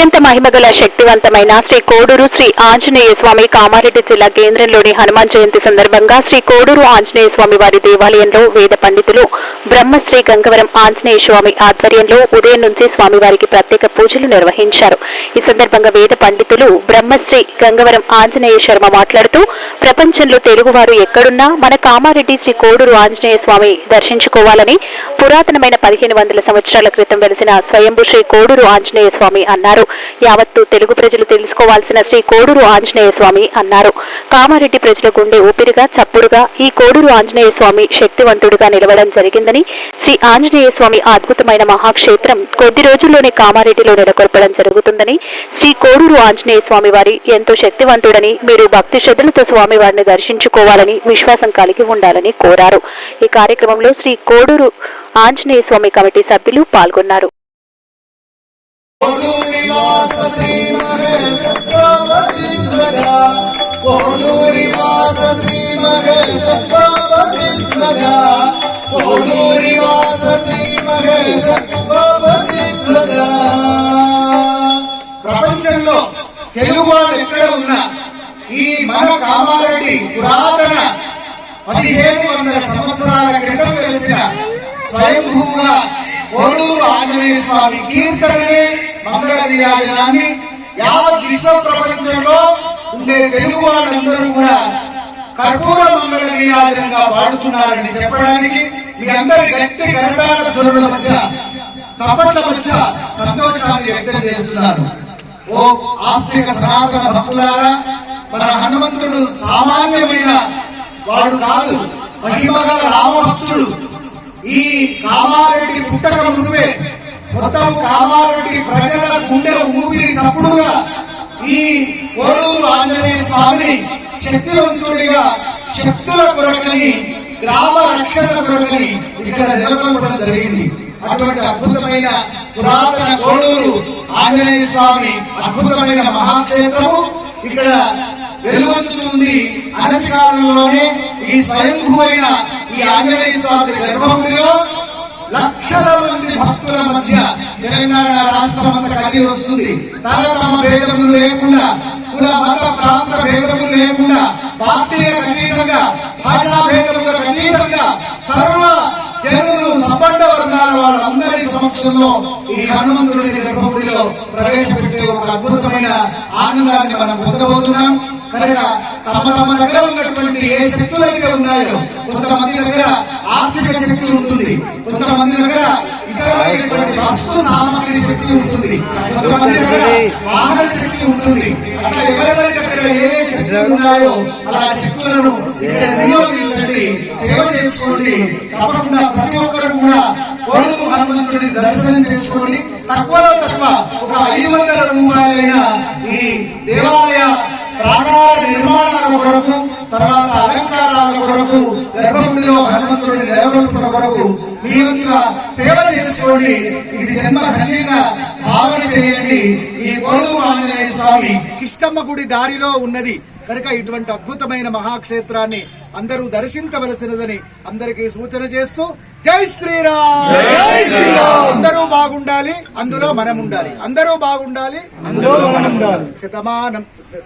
అత్యంత మహిమగల శక్తివంతమైన శ్రీ కోడూరు శ్రీ ఆంజనేయ స్వామి కామారెడ్డి జిల్లా కేంద్రంలోని హనుమాన్ జయంతి సందర్భంగా శ్రీ కోడూరు ఆంజనేయ స్వామి వారి దేవాలయంలో వేద పండితులు బ్రహ్మశ్రీ గంగవరం ఆంజనేయ స్వామి ఆధ్వర్యంలో ఉదయం నుంచి స్వామివారికి ప్రత్యేక పూజలు నిర్వహించారు. ఈ సందర్భంగా వేద పండితులు బ్రహ్మశ్రీ గంగవరం ఆంజనేయ శర్మ మాట్లాడుతూ ప్రపంచంలో తెలుగువారు ఎక్కడున్నా మన కామారెడ్డి శ్రీ కోడూరు ఆంజనేయ స్వామి దర్శించుకోవాలని పురాతనమైన పదిహేను వందల సంవత్సరాల క్రితం వెలిసిన స్వయంభు శ్రీ కోడూరు ఆంజనేయ స్వామి అన్నారు. యావత్తు తెలుగు ప్రజలు తెలుసుకోవాల్సిన శ్రీ కోడూరు ఆంజనేయ స్వామి అన్నారు. కామారెడ్డి ప్రజల గుండె ఊపిరిగా చప్పుడుగా ఈ కోడూరు ఆంజనేయ స్వామి శక్తివంతుడిగా నిలవడం జరిగిందని శ్రీ ఆంజనేయ స్వామి అద్భుతమైన మహాక్షేత్రం కొద్ది రోజుల్లోనే కామారెడ్డిలో నెలకొల్పడం జరుగుతుందని శ్రీ కోడూరు ఆంజనేయ స్వామి వారి ఎంతో శక్తివంతుడని మీరు భక్తి శ్రద్ధలతో స్వామి వారిని దర్శించుకోవాలని విశ్వాసం కలిగి ఉండాలని కోరారు. ఈ కార్యక్రమంలో శ్రీ కోడూరు ఆంజనేయ స్వామి కమిటీ సభ్యులు పాల్గొన్నారు. కోడూరివాస శ్రీమహేశ ప్రభతిధ్వజ కోడూరివాస శ్రీమహేశ ప్రభతిధ్వజ కోడూరివాస శ్రీమహేశ ప్రభతిధ్వజ ప్రపంచంలో తెలుగు వాళ్ళు ఎక్కడ ఉన్నా ఈ మన కామారెడ్డి పురాతన పదిహేను వందల సంవత్సరాల క్రితం వెలిసిన స్వయంభూగా కోడూరు ఆంజనేయ స్వామి కీర్తనే మంగళ నీరాజనాన్ని యావత్ విశ్వ ప్రపంచంలో ఉండే తెలుగు వాళ్ళందరూ కూడా కర్పూర మంగళ నియాజనంగా వాడుతున్నారని చెప్పడానికి మీ అందరి గట్టి కరతాళ ధ్వనుల మధ్య చప్పట్ల మధ్య సంతోషాన్ని వ్యక్తం చేస్తున్నారు. ఓ ఆస్తిక సనాతన భక్తులారా మన హనుమంతుడు సామాన్యమైన వాడు కాదు మహిమగల రామ ఈ కామారెడ్డి పుట్టక ముందువే మొత్తం కామారెడ్డి ప్రజల గుండె ఊపిరి చప్పుడుగా ఈ కోడూరు ఆంజనేయ స్వామిని శక్తివంతుడిగా శక్తుల కొరకని గ్రామ రక్షణ కొరకని ఇక్కడ నెలకొల్పడం జరిగింది. అటువంటి అద్భుతమైన పురాతన కోడూరు ఆంజనేయ స్వామి అద్భుతమైన మహాక్షేత్రము ఇక్కడ వెలుగొందుతుంది అనతి కాలంలోనే ఈ స్వయంభూ అయిన ఈ ఆంజనేయ స్వామి గర్భగుడిలో లక్షల మంది భక్తుల మధ్య తెలంగాణ రాష్ట్రం అంతా కదిలి వస్తుంది. తమ భేదములు లేకుండా కుల మత ప్రాంత భేదములు లేకుండా పార్టీలకు అతీతంగా భాషా భేదములకు అతీతంగా సర్వ జనులు సంబంధ వర్గాల వాళ్ళందరి సమక్షంలో ఈ హనుమంతుడిని గర్భగుడిలో ప్రవేశపెట్టే ఒక అద్భుతమైన ఆనందాన్ని మనం పొందబోతున్నాం. కనుక తమ తమ దగ్గర ఉన్న ఏ శక్తులు అయితే ఉన్నాయో కొంతమంది దగ్గర ఆర్థిక శక్తి ఉంటుంది కొంతమంది దగ్గర ఇతరమైనటువంటి వస్తు సామాగ్రి శక్తి ఉంటుంది కొంతమంది దగ్గర వాహన శక్తి ఉంటుంది. అట్లా ఎవరెవరి దగ్గర ఏ శక్తులు ఉన్నాయో అలా శక్తులను ఇక్కడ వినియోగించండి సేవ చేసుకోండి. తప్పకుండా ప్రతి ఒక్కరు కూడా కొడుకు హనుమంతుడి దర్శనం చేసుకోండి. తక్కువలో తక్కువ ఒక ఐదు వందల రూపాయలైన ఈ దేవాలయ ప్రాకార నిర్మాణాల కొరకు తర్వాత అలంకారాల కొరకు గర్భగుడిలో హనుమంతుడిని నెలకొల్పుల కొరకు మీ యొక్క సేవ చేసుకోండి. ఇది జన్మ ధన్యంగా భావన చేయండి. ఈ కోడు ఆంజనేయ స్వామి కిష్టమ్మ గుడి దారిలో ఉన్నది. కనుక ఇటువంటి అద్భుతమైన మహాక్షేత్రాన్ని అందరూ దర్శించవలసినదని అందరికీ సూచన చేస్తూ జై శ్రీరామ్. అందరూ బాగుండాలి అందులో మనం ఉండాలి అందరూ బాగుండాలి శతమానం.